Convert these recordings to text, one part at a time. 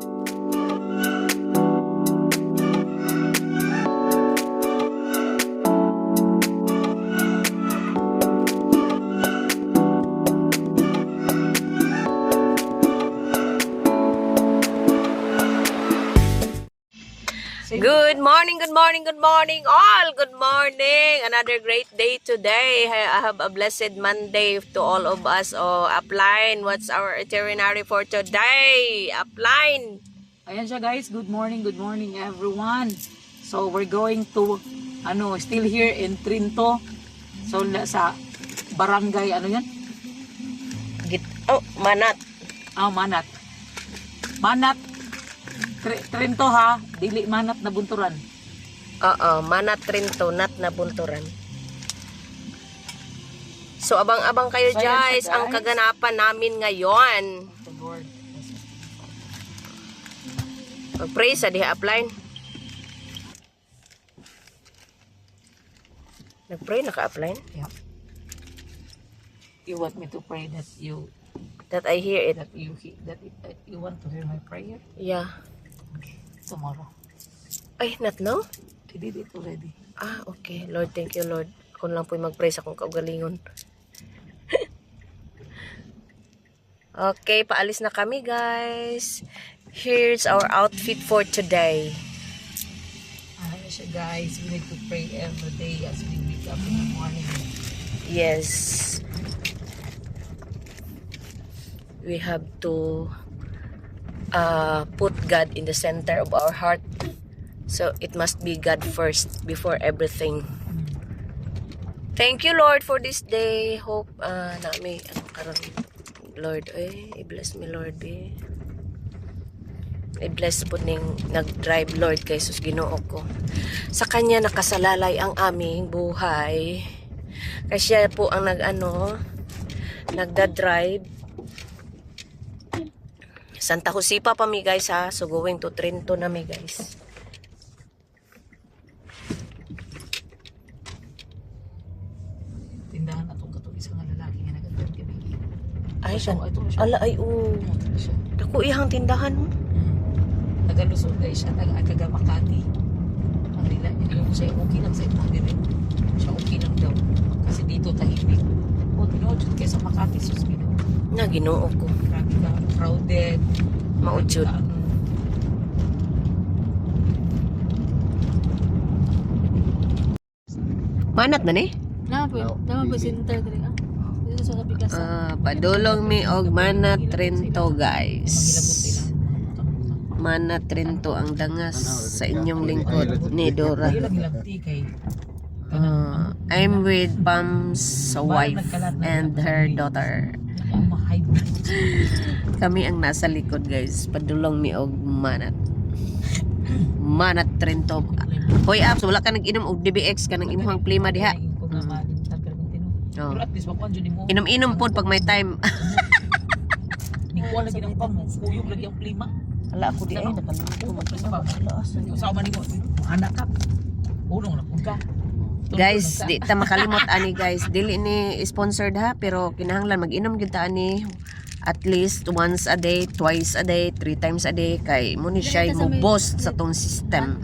Good morning, good morning, good morning, all. Good morning. Another great day today. I have a blessed Monday to all of us. Oh, upline. What's our itinerary for today? Upline. Ayan siya guys, good morning, good morning everyone. So we're going to, ano, still here in Trinto. So sa barangay, ano yan? Git oh, manat. Ah, Manat. Manat. Tr- Trinto ha, dili Manat na bunturan. Oo, manat Trinto, nat na bunturan. So, abang-abang kayo, So, siya, guys. Ang guys. kaganapan namin ngayon. Lord. Mag-pray sa diha upline. Nag-pray na ka-upline? Yeah. You want me to pray that you That I hear it. that you that, that you want to hear my prayer Yeah. tomorrow. Ay, not now? I did it already. Ah, okay. Lord, thank you, Lord. Kung lang po'y mag-pray sa kong kaugalingon. okay, paalis na kami, guys. Here's our outfit for today. Ayan siya guys, we need to pray every day as we wake up in the morning. Yes. We have to uh, put God in the center of our heart. So it must be God first before everything. Thank you Lord for this day. Hope uh, na may ano karon Lord eh i-bless me Lord eh. I-bless po ning nag-drive Lord kay sus Ginoo ko. Sa kanya nakasalalay ang aming buhay. Kasi siya po ang nag-ano, nagda-drive. Santa Jose pa pa mi guys ha. So going to Trento na mi guys. Tindahan atong katong isang nga lalaki nga nagandang gabi. Ay, siya. Ala ay oh. Na siya. Dako ihang tindahan mo. Mm. Nagalusod guys siya, nag-agaga Makati. Ang nila, yung siya, okay lang sa ito. Siya okay lang daw. Kasi dito tahimik. O, tinood kayo sa Makati, sus Ginoo. Na Ginoo ko. Grabe ka, crowded. Ka, ano. Manat na ni. Nama po, nama po center diri Ah, padulong mi og Manat Trento guys. Manat Trento ang dangas sa inyong lingkod ni Dora. Ah, I'm with Pam's wife and her daughter. Kami ang nasa likod guys. Padulong mi og Manat. Manat Trento. Hoy apps, wala ka nag-inom og DBX ka nang imuhang plima diha. Kung nga malimtan pero kung tino. Oh. Pero at least makuha dyan mo. Inom-inom pod pag may time. Nikuha lagi ng pamo. Kuyog lagi ang plima. Wala ako di ay nakalimutan. Sa man mo. Anak ka. Unong na kung ka. Guys, di ta makalimot ani guys. Dili ni sponsored ha, pero kinahanglan mag-inom gyud ta ani at least once a day, twice a day, three times a day kay mo ni siya mo boss sa tong system.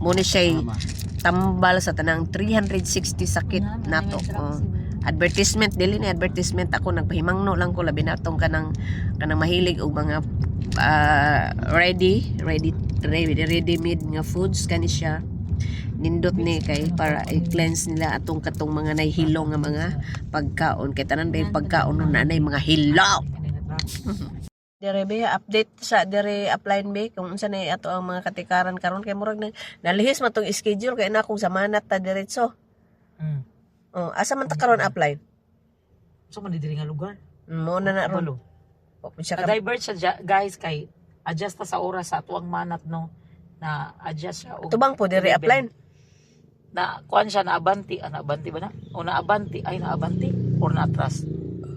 Mo ni siya tambal sa tanang 360 sakit nato. Oh. Advertisement dili ni advertisement. Ako nagpahimangno lang ko labi na tong kanang kanang mahilig og mga ah, ready, ready ready ready made nga foods kani siya. Nindot ni kay para i-cleanse nila atong katong mga nahihilo nga mga pagkaon. Kay tanan ba yung pagkaon nun na mga hilaw Dire be update sa dire upline be kung unsa na ato ang mga katikaran karon kay murag na nalihis man tong schedule kay na akong samanat ta diretso. Hmm. Oh, asa man ta karon upline? So man diri nga lugar. Mo na na ron. O, siya ka- Ka-divert siya guys kay adjust ta sa oras sa tuwang manat no na adjust siya og Tubang po dire upline. na kuan siya na abanti ah, na abanti ba na o na abanti ay na abanti or na atras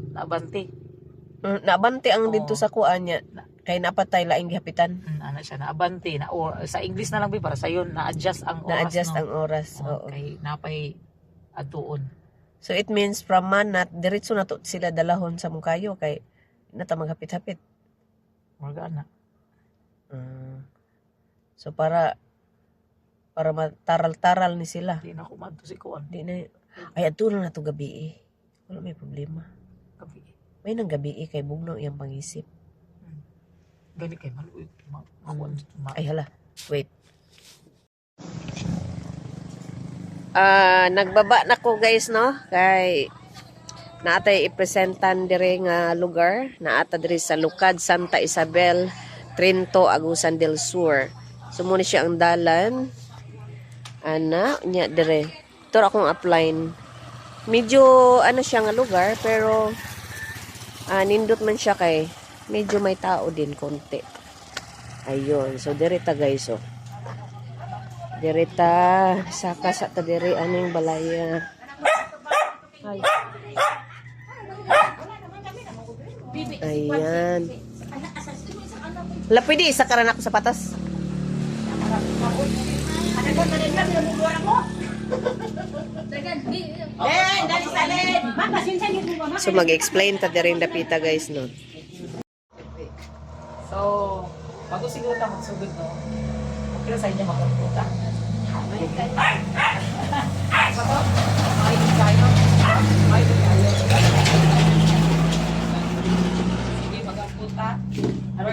na abanti Mm, Naabante ang dito sa kuan niya. Kay napatay laing gihapitan. mm, ano siya na abanti na or sa English na lang bi para sa yon na adjust ang oras Na-adjust no ang oras. Oo. Kay napay atuon So it means from Manat, diretso na to sila dalahon sa Mungkayo kay nata maghapit-hapit. Morgana Ah. so para para mataral-taral ni sila. Di na ako madto si Kuan. Di na ay ato na nato gabi eh. Wala may problema. May nang gabi eh kay bugnaw iyang pangisip. Gani kay maluoy. Ma, ma, ma, Ay hala, wait. Ah, nagbaba na ko guys no kay naatay ipresentan dire nga lugar naata dire sa Lukad Santa Isabel Trinto Agusan del Sur. Sumuni siya ang dalan. Ana nya dire. Ito akong upline. Medyo ano siya nga lugar pero ah, nindot man siya kay medyo may tao din konti. Ayun. So, dirita guys, oh. Dirita. Saka sa ta diri aning balaya. Ay. Ayan. Wala pwede, isa ka rin ako sa patas. So, mag-explain ta diri dapita guys, no? So, bago siguro ta magsugod no, okay na sa inyo magpunta.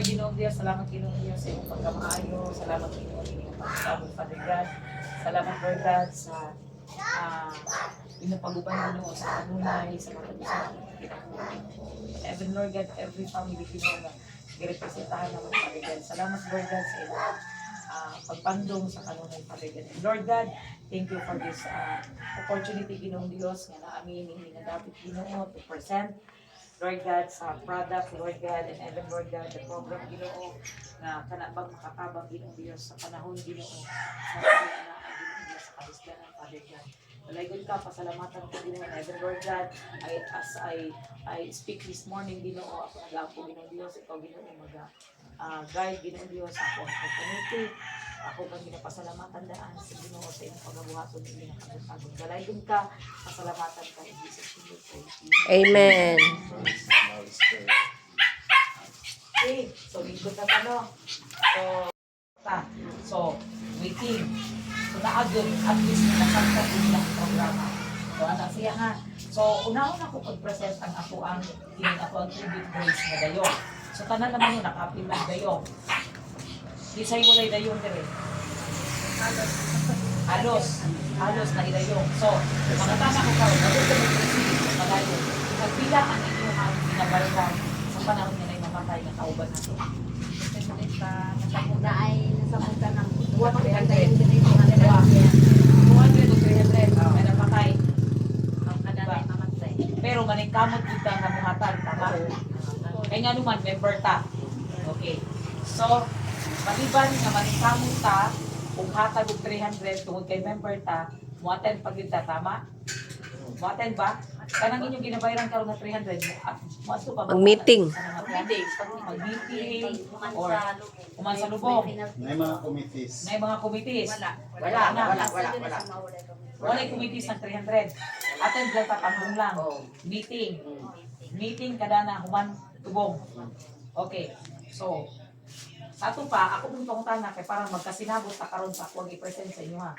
Lord, Ginoong Diyos, salamat Ginoong Diyos sa iyong pagkamaayo. Salamat Ginoong Diyos sa pagkakabot, Father God. Salamat, Lord God, sa ah, pinapagubay mo sa kanunay, sa mga sa Every Lord God, every family Ginoong na girepresentahan naman, Father God. Salamat, Lord God, sa iyong ah, pagpandong sa kanunay. And Lord God, thank you for this ah, opportunity, Ginoong Diyos, nga naamin hindi na dapat Ginoo to present Lord God, sa product, Lord God, and even Lord God, the program, Ginoo, na kanabang makatabang, Ginoo Diyos, sa panahon, Ginoo, sa panahon na ang Ginoo karisganan, Father God. Malaygod ka, pasalamatan ko, Ginoo, and even Lord God, I, as I, I speak this morning, Ginoo, ako nag-apo, Ginoo Diyos, ikaw, Ginoo, mag uh, guide, Ginoo Diyos, ako ang community, ako kang ginapasalamatan daan sa Ginoo sa iyong pagkabuhaton ng ginakabutagong. Galaydon ka, pasalamatan ka, in Jesus' pray. Amen. Okay, so lingkod na tano. So, ta. So, waiting. Naagod at least na nasagta din lang programa. So, anak siya ha. So, unahon ako pag-present ang ako ang kining ako ang tribute grace na dayong. So, tanan naman yun, nakapil ng dayong. Di sa'yo walay dayong dire. Halos. Halos na idayong. So, mga tama ko karon, bago ko mag-receive ng malayo, nagbilang ang inyong ang binabayaran sa panahon nila yung mamatay na kauban natin. Na ay nasa punta ng Buwan ng Kaya 300. yung ganito mga Buwan. nilagyan. 200 o 300 may namatay. Ang kadalay mamatay. Pero maningkamot kita nga buhatan, tama? Kaya nga naman, member ta. Okay. So, maliban nga maningkamot ta, kung hatag og 300 tungod kay member ta, muaten pag ta, tama? Muaten ba? Kanang inyong ginabayaran karon nga 300, ah, muato pa ba? Mag-meeting. Mag-meeting. Mag-meeting. Or, kuman sa lubong. May mga committees. May mga committees. Wala. Wala na. Wala, wala, wala. Wala yung committees ng 300. Atin lang tatambong lang. Meeting. Meeting kada na human tubong. Okay. So, sa ato pa, ako kung pangutan na kay parang magkasinabot ta karon sa ako ang i-present sa inyo ha.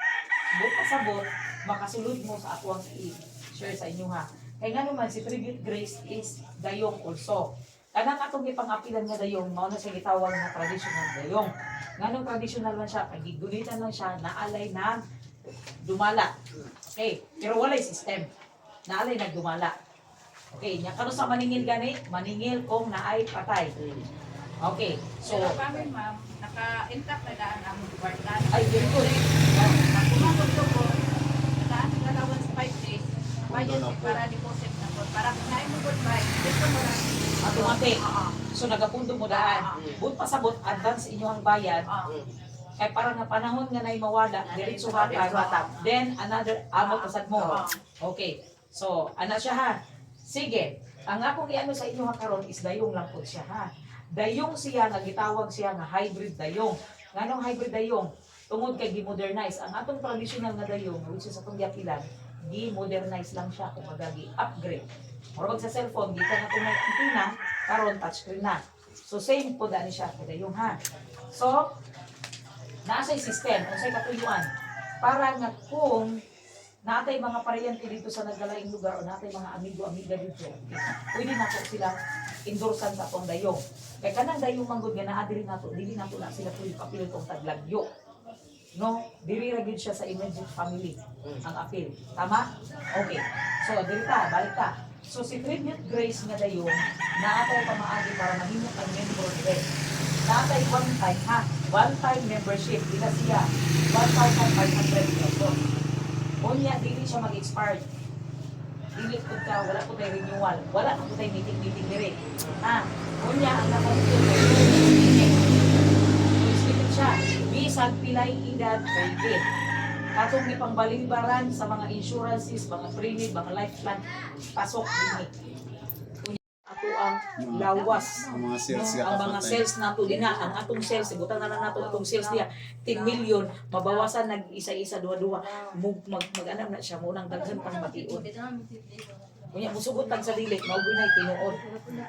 Buk pasabot, makasulod mo sa ako ang i-share sa inyo ha. Kaya nga naman, si Tribute Grace is dayong also. Kanang atong gipangapilan nga dayong, mao na siya gitawag na traditional dayong. Nganong traditional man siya, kay gigulitan lang siya, naalay na dumala. Okay, pero walay system. Naalay nagdumala. Okay, nya kano sa maningil gani? Maningil kung naay patay. Okay, so So, kami ma'am, naka-intact na daan ang guardan. ay very good. Kumabot ko po, daan na dalawan sa 5 days, bayan si para deposit na po. Para kung naay mo good buy, dito mo lang. Automatic. Oo. So nagapundo mo daan. But pasabot advance inyo ang bayad. Kay parang nga panahon nga nay mawala, diretso hatag. Then another amot pasad mo. Okay. So, ana siya ha. Sige. Ang akong iano sa inyo karon is dayong lang po siya ha. Dayong siya nga gitawag siya nga hybrid dayong. Nganong hybrid dayong? Tungod kay gi-modernize ang atong traditional nga dayong which is atong yakilan, gi-modernize lang siya kumbaga gi-upgrade. Or wag sa cellphone, gikan na itong antenna, karon touchscreen na. So same po dani siya kadayong ha. So nasa system unsay katuyuan para nga kung natay mga paryente dito sa nagdalaing lugar o natay mga amigo-amiga dito, pwede na po sila endorsan sa tong dayong. Kaya kanang dayong manggod nga naa diri nato, dili nato na sila pwede papilon tong taglagyo. No, diri ra gyud siya sa immediate family ang appeal. Tama? Okay. So diri ta, balik ta. So si Tribute Grace nga dayong naatay pamaagi para mahimo kang member dire. Naatay one time ha, one time membership ila siya 1,500 pesos. Unya, dili siya mag-expired. Dili po ka, wala po tayo renewal. Wala po tayo meeting-meeting dire. Ha? Unya, ang Isipin siya, bisag pilay edad pwede. Katong ni pangbalingbaran sa mga insurances, mga premium, mga life plan, pasok din ang lawas. Ang mga sales nga ang mga sales nato din na ang atong sales ibutan na lang nato atong sales niya 10 million mabawasan nag isa-isa duwa-duwa mag mag, mag anam na siya mo nang daghan pang matiod Kunya musugot tag sa dili mao gyud na tinuod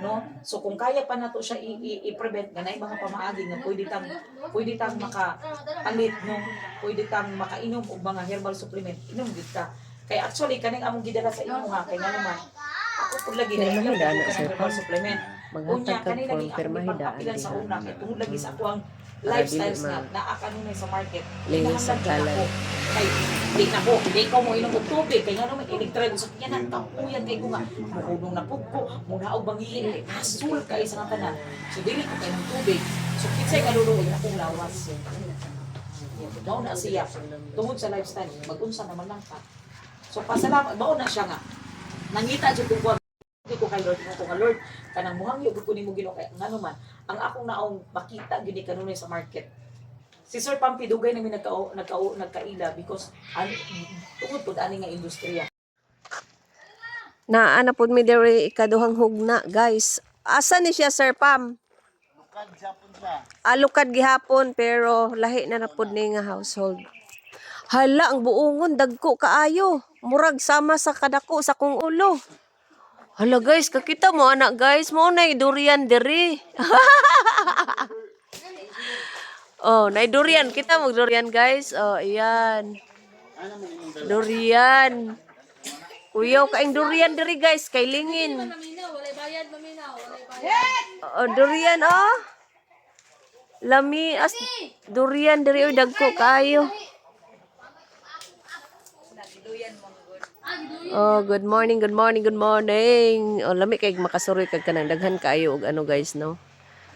no? So kung kaya pa nato siya i- i- i-prevent ganay mga pamaagi nga pwede tang pwede tang maka palit no? Pwede tang makainom og mga herbal supplement inom gid ka. Kay actually kaning among gidala sa imo ha kay nga naman ako pud lagi na Pero mahida na, inom sir, herbal supplement Maghatag kanina form, lagi pero ako mahidaan ipagpapilan sa una, tungod lagi sa ako ang lifestyles nga, naa kanunay sa market. Linis sa ako. Kay, di na ko, di ko mo inom og tubig, kaya nga naman, inig-try sa kanya ng kapuyan kay ko nga, muhunong na po ko, muna og bangilin, asul ka isa nga tanan. So, dili ko kayo ng tubig. So, kinsay kaluluoy akong lawas. Daw na siya, tungod sa lifestyle, mag-unsa naman lang ka. So, pasalamat, bao na siya nga. Nangita dyan ko Hindi ko kay Lord mo ko nga Lord kanang muhang yung ko nimo Ginoo kay ngano man ang akong naong makita gyud kanunay sa market. Si Sir Pampi dugay na mi nagka nagka nagkaila because an tungod pud ani nga industriya. Naa na pud mi diri ikaduhang hugna, guys. Asa ni siya Sir Pam? Alukad gihapon pero lahi na na pud ni nga household. Hala ang buongon dagko kaayo. Murag sama sa kadako sa kong ulo. Hala guys, kakita mo anak guys, mo na durian diri. oh, nay durian kita mo durian guys. Oh, iyan. Durian. Uyaw kaing durian diri guys, kay lingin. Oh, durian oh. Lami as durian diri oy dagko kayo. Oh, good morning, good morning, good morning. Oh, lami kay makasuroy kag kanang daghan kayo og ano guys, no.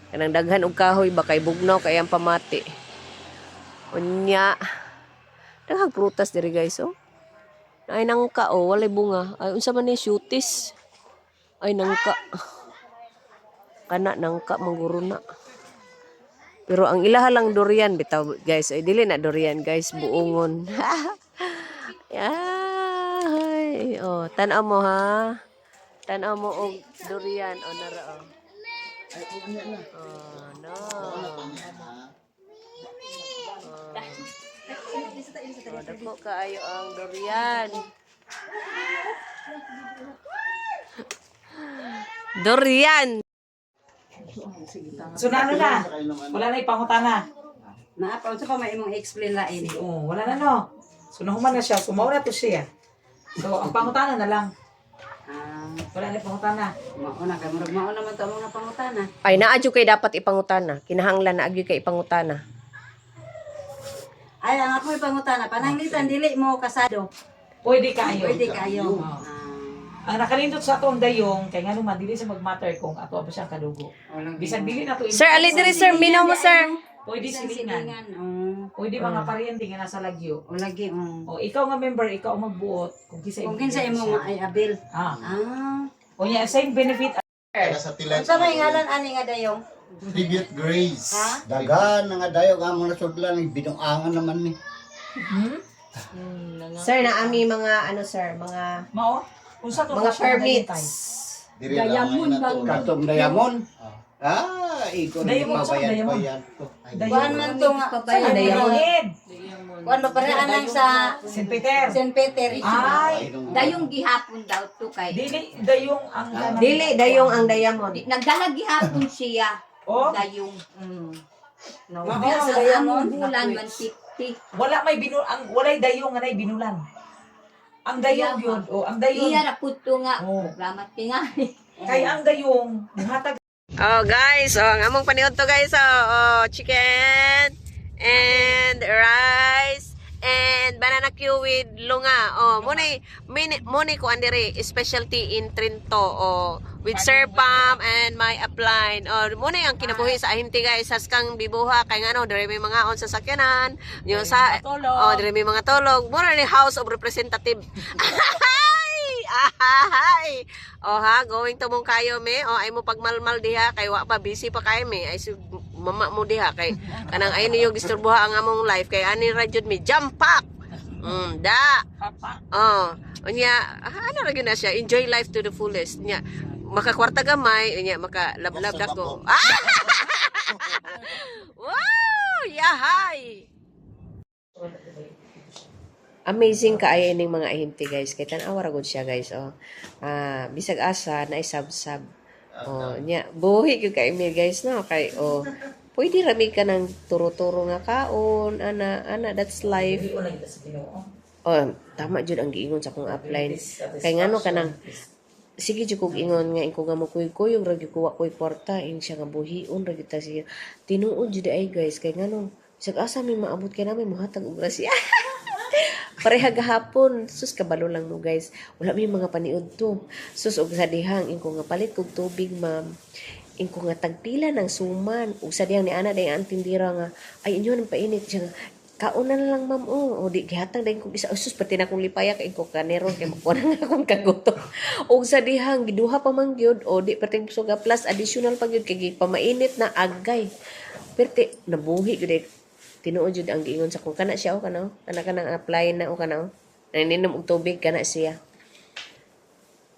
Kanang daghan og kahoy ba kay bugnaw kay ang pamati. Unya. Daghang prutas diri guys, oh. Ay nangka oh, walay bunga. Ay unsa man ni shootis? Ay nangka. Kana nangka mangguro na. Pero ang ilaha lang durian bitaw guys. Ay dili na durian guys, buongon. Ay, oh, tan-aw mo ha. Tan-aw mo og durian o nara oh. Oh, no. Oh, dako kaayo ang durian. Durian. So na na? Wala na ipangutana. Naapaw sa pa may imong explain lain. Oh, wala na no. So nahuman na siya, sumaw na to siya. So ang pangutana na lang. Ah, Wala na pangutana. mauna ka murag mauna man to ang mga pangutana. Ay naadyo kay dapat ipangutana. Kinahanglan na agyo kay ipangutana. Ay ang ako'y pangutana pananglitan dili mo kasado. Pwede kayo. Pwede kayo. Ah, Ang nakalindot sa atong dayong kay nga naman dili sa mag-matter kung ato pa siyang kadugo. Bisag dili na to. Sir, ali diri sir, minaw mo sir. Pwede isang silingan. silingan. Oh, Pwede mga paryente nga nasa lagyo. o lagi oh. O ikaw nga member, ikaw ang magbuot kung kisa Kung kinsa imo nga ay abil. Ah. Ah. O niya, same benefit. Sa tilan. Unsa may ngalan ani nga dayong? Tribute Grace. Ha? Dagan nga dayo nga mga sudlan binuangan naman ni. Sir, na ami mga ano sir, mga Mao? Kung sa to mga permits. Diri lang na to. Katong dayamon. Ah, iko na Diamond, saan ipabayad diamond? pa yan to. Kuan man to nga Ay, Diamond. Kuan ba pare anang sa St. Peter. St. Peter. Ay, Dayong gihapon daw to kay. dili dayong ang Dili dayong ang diamond. Nagdala gihapon siya. Oh, Dayong. Mm. No. Mao, Sa Diamond. among bulan 150. wala may binul ang walay dayong nga nay binulan. Ang dayong Iya, yun, oh, ang dayong. Iya ra pudto nga. Oh. Salamat kay nga. Kay ang dayong muhatag Oh guys, oh, ang among paniod to guys, oh, oh, chicken and rice and banana Q with lunga. Oh, muni mini muni ko andere specialty in Trinto. Oh, with serpam and my upline. Oh, muni ang kinabuhi sa ahinti guys, haskang bibuha kay ngano dire may mga on sa sakyanan. Yung sa Oh, dire may mga tulog. Mura ni House of Representative. Ahay! Ahay! Oh ha, going to mong kayo me. Oh, ay mo pagmalmal diha kay wa pa busy pa kay me. Ay si mama mo diha kay kanang ay niyo gisturbuha ang among life kay ani ra jud me jump pack. Mm, da. Oh, unya ah, ano ra na siya? Enjoy life to the fullest. Nya makakwarta gamay, unya maka love-love dako. Ah! wow! Yahay! Amazing kaayo ning mga ahinti guys. Kay tan-awa ra gud siya guys oh. Ah bisag asa na isab-sab oh nya buhi gyud kay mi guys no? Kay oh pwede ra mi ka ng turo-turo nga kaon ana ana that's life. Ginoo. oh. Tama jud ang giingon sa akong upline. kay ngano kanang sige jud kog ingon nga inko nga mo kuy kuyog ra gyud kuwa kuy kwarta in siya nga buhion ra gyud ta siya. Tinuod jud ay guys kay ngano bisag asa mi maabot kay namin mahatag og grasya pareha gahapon. Sus kabalo lang mo guys. Wala may mga paniud to. Sus og sa dihang inko nga palit kog tubig ma'am. Inko nga tagpila ng suman. Ug sa dihang ni ana day ang tindira nga ay inyo nang painit. Siya nga kaon na lang ma'am. Oh o di gihatag day kog isa. Oh, sus pati na kong lipaya kay inko kaneron kay makuha na akong kaguto ug sa dihang giduha pa man gyud. O di perting suga plus additional pa gyud kay pamainit na agay. Perti nabuhi gyud eh. Tinuod jud ang giingon sa kung kana siya o kana kana kanang apply na o kana naninom og tubig kana siya.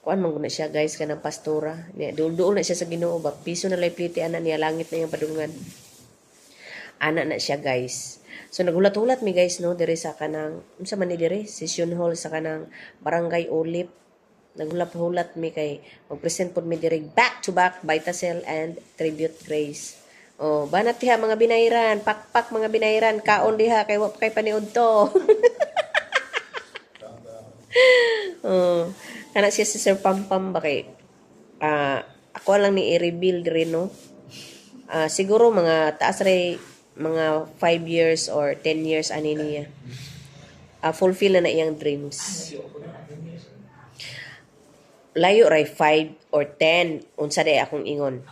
Kuan man guna siya guys kanang pastora. Niya duol na siya sa Ginoo ba? Piso na lay plite ana niya langit na yung padungan. Ana na siya guys. So nagulat-ulat mi guys no dire sa kanang unsa man ni dire session hall sa kanang barangay Olip. Nagulat-ulat mi kay mag-present pod mi dire back to back Vitacell and Tribute Grace Oh, banat diha mga binayran, pakpak mga binayran, kaon diha kay wa pa kay paniud to. oh, kana siya si Sir Pampam ba kay ah ako lang ni i-reveal rin no. Ah, siguro mga taas ray mga 5 years or 10 years ani niya. Ah, fulfill na na iyang dreams. Layo ray 5 or 10 unsa day akong ingon.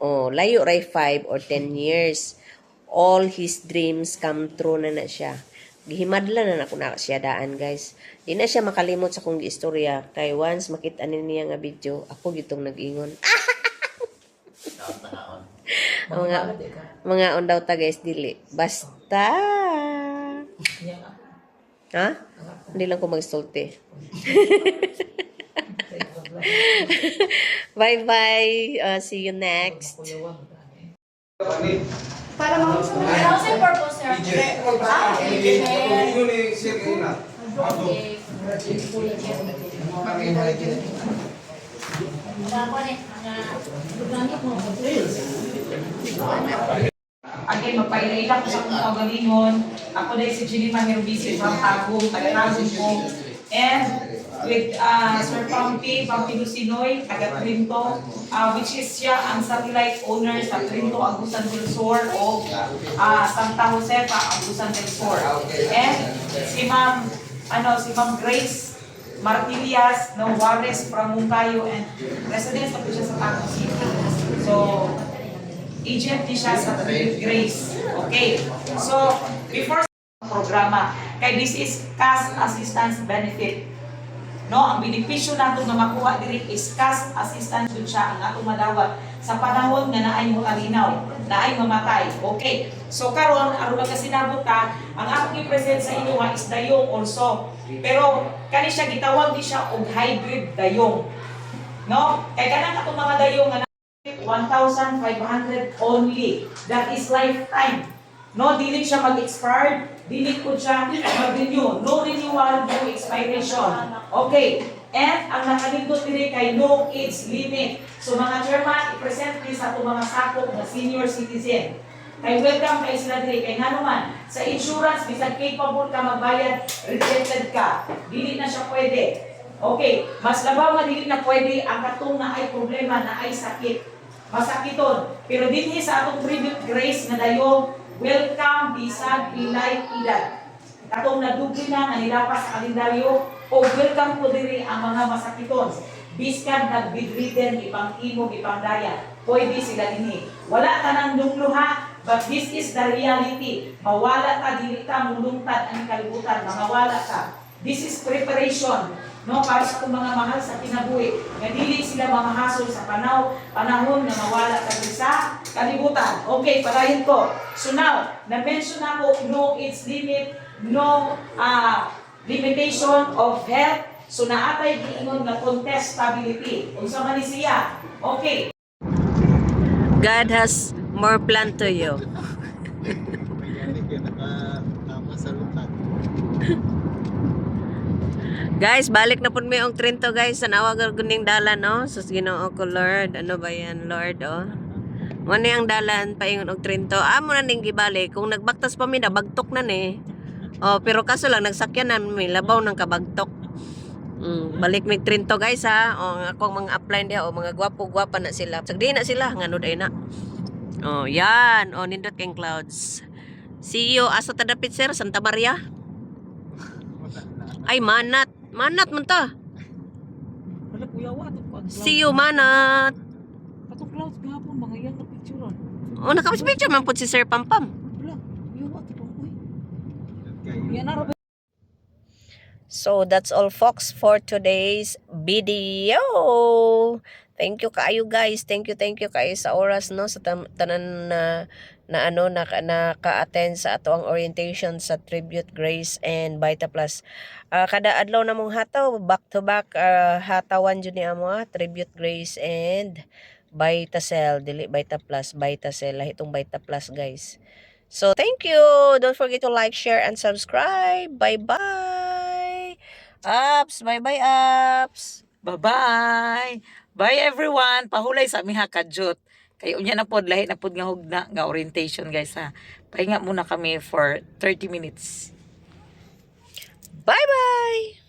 Oh, layo ray 5 or 10 years. All his dreams come true na na siya. Gihimadla na na ko na siya daan, guys. Di na siya makalimot sa kong istorya. Kay once makita ni niya nga video, ako gitong nag-ingon. Mga, mga on daw ta, guys, dili. Basta. Ha? Hindi lang ko mag-sulti. Bye-bye. Uh, see you next. Para mga sa mga How's your purpose, sir? Ah, Again, magpailailan ko sa akong kagalingon. Ako na si Jenny Mahirbisi from Tagum, taga-Tagum ko. And with uh, Sir Pampi, Pampi Lucinoy, taga-Trinto, uh, which is siya ang satellite owner sa Trinto, Agusan del Sur o uh, Santa Josefa, Agusan del Sur. And si Ma'am, ano, si Ma'am Grace Martilias, no, Juarez from Mungayo, and residence na po siya sa Tagum City. So, agent di siya sa Grace. Okay. So, before programa, kay this is cash assistance benefit. No, ang benepisyo nato nga makuha diri is cash assistance jud siya ang atong madawat sa panahon nga naay mo kalinaw, naay mamatay. Okay. So karon aron magkasinabot ta, ang akong i-present sa inyo is dayong also. Pero kani siya gitawag di siya og hybrid dayong. No? Kay kanang katong mga dayong nga 1,500 only. That is lifetime. No, dili siya mag-expired. Dili po siya mag-renew. No renewal, no expiration. Okay. And ang nakalindot diri kay no age limit. So mga chairman, i-present ni sa itong mga sakop na senior citizen. Kay welcome kay sila diri kay ngano man sa insurance bisan capable ka magbayad rejected ka. Dili na siya pwede. Okay, mas labaw nga dili na pwede ang katong na ay problema na ay sakit. Masakiton. Pero dinhi sa atong tribute grace na dayo welcome bisag pilay edad. Katong nadugli na nga nilapas sa kalendaryo o welcome po diri ang mga masakiton. Biskan nagbidriden ipang imo ipang daya. Pwede sila dinhi. Wala ka nang lungluha, but this is the reality. Mawala ka, dili ka mulungtad ang kalibutan, mawala ka. This is preparation no para sa itong mga mahal sa kinabuhi nga dili sila mamahasol sa panaw panahon nga mawala ka diri sa kalibutan. Okay palahin ko. So now na-mention ako no age limit no ah, limitation of health. So naatay giingon nga contestability. Unsa man ni siya? Okay. God has more plan to you. May galing ka nakatama sa lutan. Guys, balik na po may ang Trinto guys. Sa nawag guning dalan no. Sus Ginoo ko Lord. Ano ba yan Lord oh. Mo ni ang dalan paingon og Trinto. Amo na ning gibalik kung nagbaktas pa mi na bagtok na ni. Oh, pero kaso lang nagsakyan na mi labaw ng kabagtok. Mm, balik mi Trinto guys ha. Oh, akong mga upline dia oh, mga gwapo-gwapa na sila. Sagdi na sila ngano day na. Oh, yan. Oh, nindot keng clouds. See you asa tadapit sir Santa Maria. Ay manat. Manat man ta. Wala kuya wa ato pag See you manat. Atong clouds gahapon mga yan na picture. Oh, nakapis picture man po si Sir Pampam. Wala. Kuya wa ato. Yan na So that's all folks for today's video. Thank you kaayo guys. Thank you, thank you kayo sa oras no sa tanan na na ano na, na ka-attend sa ato ang orientation sa Tribute Grace and Vita Plus. Ah, kada adlaw na mong hataw back to back ah, hatawan jud ni amo ah, Tribute Grace and Vita Cell dili Vita Plus, Vita Cell lahi itong Vita Plus guys. So thank you. Don't forget to like, share and subscribe. Bye-bye. Ups, bye-bye ups. Bye-bye. Bye everyone. Pahulay sa miha kadyot. Kay unya na pod lahi na pod nga hugna nga orientation guys ha. Pahinga muna kami for 30 minutes. Bye-bye.